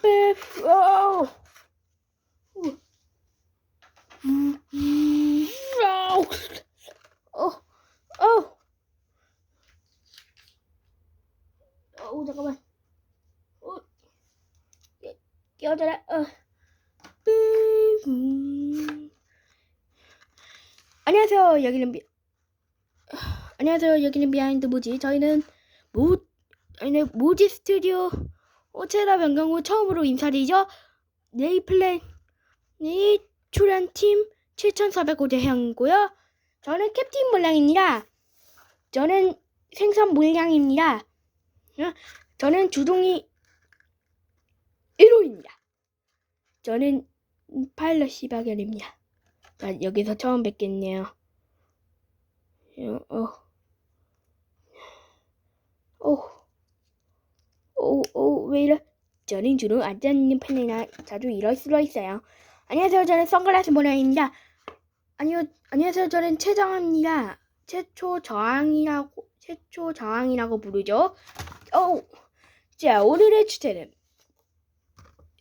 빼빼. 와우. 우. 음, 음, 아우. 어, 잠깐만. 어, 깨- 깨어져라. 어. 음. 안녕하세요. 여기는 비. 안녕하세요. 여기는 비하인드 모지. 저희는 모 저희는 모지 스튜디오 오체라 변경 후 처음으로 인사드리죠. 네이플랜이 출연팀 7,405대형이고요. 저는 캡틴 몰랑입니다. 저는 생선 몰랑입니다. 어, 저는 주둥이 1호입니다. 저는 파일럿 시바견입니다. 아, 여기서 처음 뵙겠네요. 어, 어, 어, 어, 어, 왜 이래? 저는 주로 앉아있는 편이나 자주 이럴 수가 있어요. 안녕하세요. 저는 선글라스 모녀입니다. 아니요, 안녕하세요. 저는 최정입니다. 최초 저항이라고, 최초 저항이라고 부르죠. 어, 자, 오늘의 주제는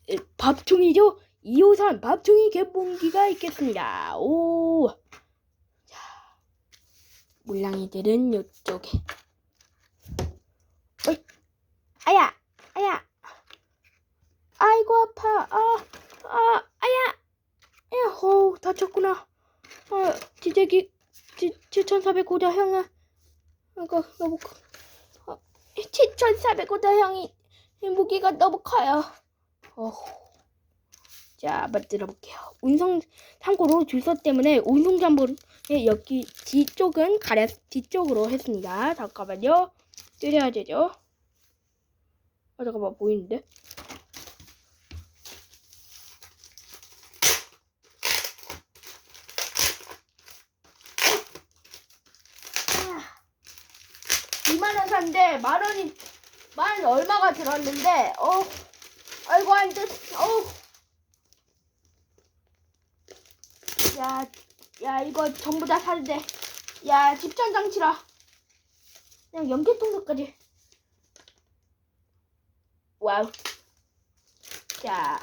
에, 밥통이죠. 2호선 밥통이 개봉기가 있겠습니다. 오, 자, 물랑이들은 이쪽에. 아야, 아야. 아이고 아파. 아, 아, 아야. 야, 어, 다쳤구나. 아, 지제기 7,405자 형아. 이거 너무 커. 어, 7,405자 형이 이 무기가 너무 커요. 어. 자, 만들어 볼게요. 운송 참고로 줄서 때문에 운송장부의 여기 뒤쪽은 가려 뒤쪽으로 했습니다. 잠깐만요. 때려야 되죠. 아 잠깐만 보이는데? 아, 2만 원 산데 만 원이 만 얼마가 들었는데 어 아이고 안 돼. 어. 야, 야 이거 전부 다 사는데 야 집전 장치라 그냥 연계통로까지 와우 자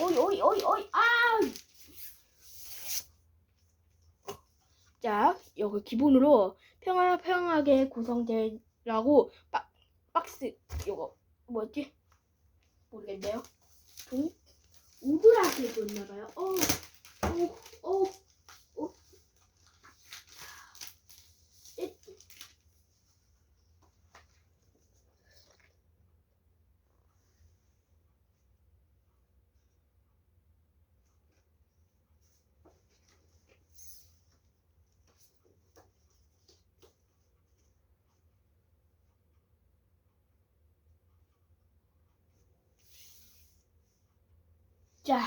오이 오이 오이 오이 아! 자 여기 기본으로 평화 평하게 구성되라고 박 박스 요거 뭐였지 모르겠네요. 동 우드라게 줬나봐요. 어, 어, 어, 어. 자,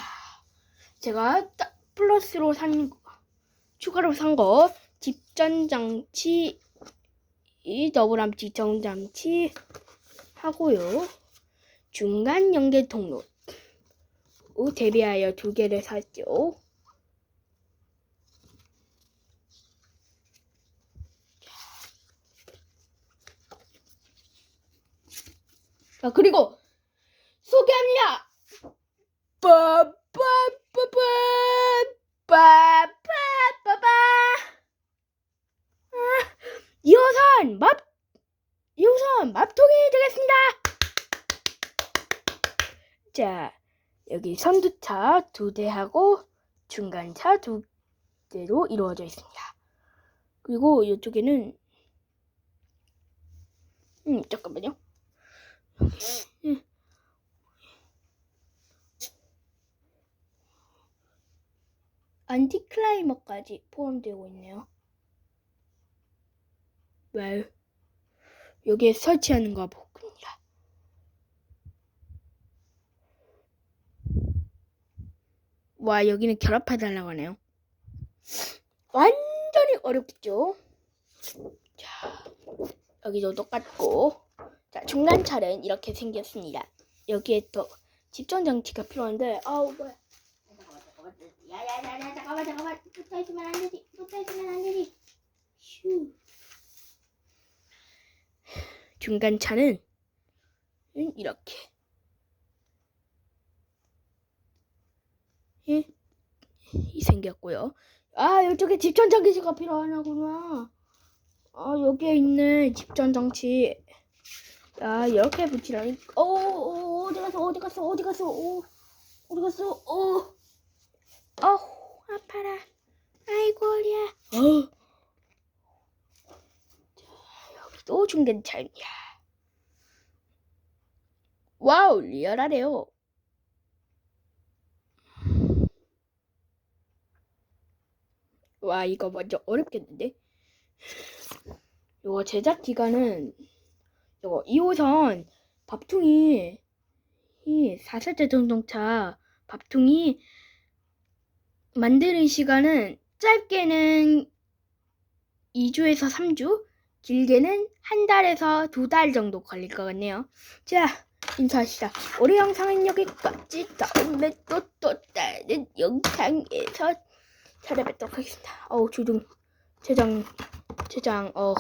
제가 따- 플러스로 산 거, 추가로 산 거, 집전 장치, 이 더블암 지정 장치 하고요. 중간 연계 통로 우 대비하여 두 개를 샀죠. 자, 그리고 2호선 맙 2호선 맙통이 되겠습니다. 자 여기 선두차 두 대하고 중간차 두 대로 이루어져 있습니다. 그리고 이쪽에는 음 잠깐만요. 음. 안티클라이머까지 포함되고 있네요. 왜? 여기에 설치하는 거 보입니다. 와, 여기는 결합해달라고 하네요. 완전히 어렵겠죠? 자, 여기도 똑같고. 자, 중간 차는 이렇게 생겼습니다. 여기에 또 집전 장치가 필요한데, 아우, 뭐야. 야야야야 잠깐만 잠깐만 붙어 있으면 안 되지 붙어 있으면 안 되지 슈. 중간차는 음, 이렇게 예, 이 생겼고요. 아 이쪽에 집전 장치가 필요하구나. 아 여기에 있는 집전 장치. 아 이렇게 붙이라니. 오, 오 어디 갔어 어디 갔어 어디 갔어 오 어디 갔어 오. 어우 아파라. 아이고 어리야. 어. 자 여기도 중간차입니다. 와우 리얼하네요. 와 이거 완전 어렵겠는데? 이거 제작 기간은 이거 2호선 밥퉁이 이 4세대 전동차 밥퉁이 만드는 시간은 짧게는 2주에서 3주, 길게는 한 달에서 두 달 정도 걸릴 것 같네요. 자, 인사합시다. 오늘 영상은 여기까지. 다음에 또 또 다른 영상에서 찾아뵙도록 하겠습니다. 어우, 조종, 제장, 제장, 어,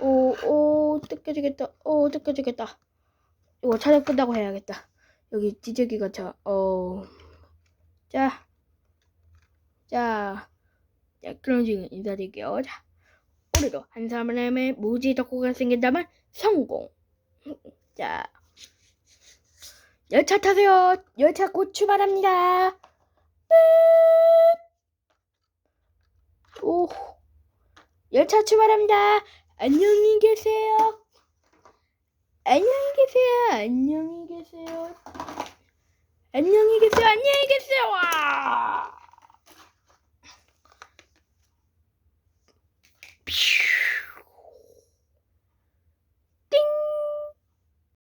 오, 오, 뜯겨지겠다. 오, 뜯겨지겠다. 이거 촬영 끝나고 해야겠다. 여기 찌재기가 자, 어, 자, 자, 자, 그럼 지금 인사드릴게요. 자, 오늘도 한 사람의 무지 덕후가 생긴다면 성공. 자, 열차 타세요. 열차 곧 출발합니다. 오, 열차 출발합니다. 안녕히 계세요. 안녕히 계세요. 안녕히 계세요. 안녕히 계세요. 안녕히 계세요. 와.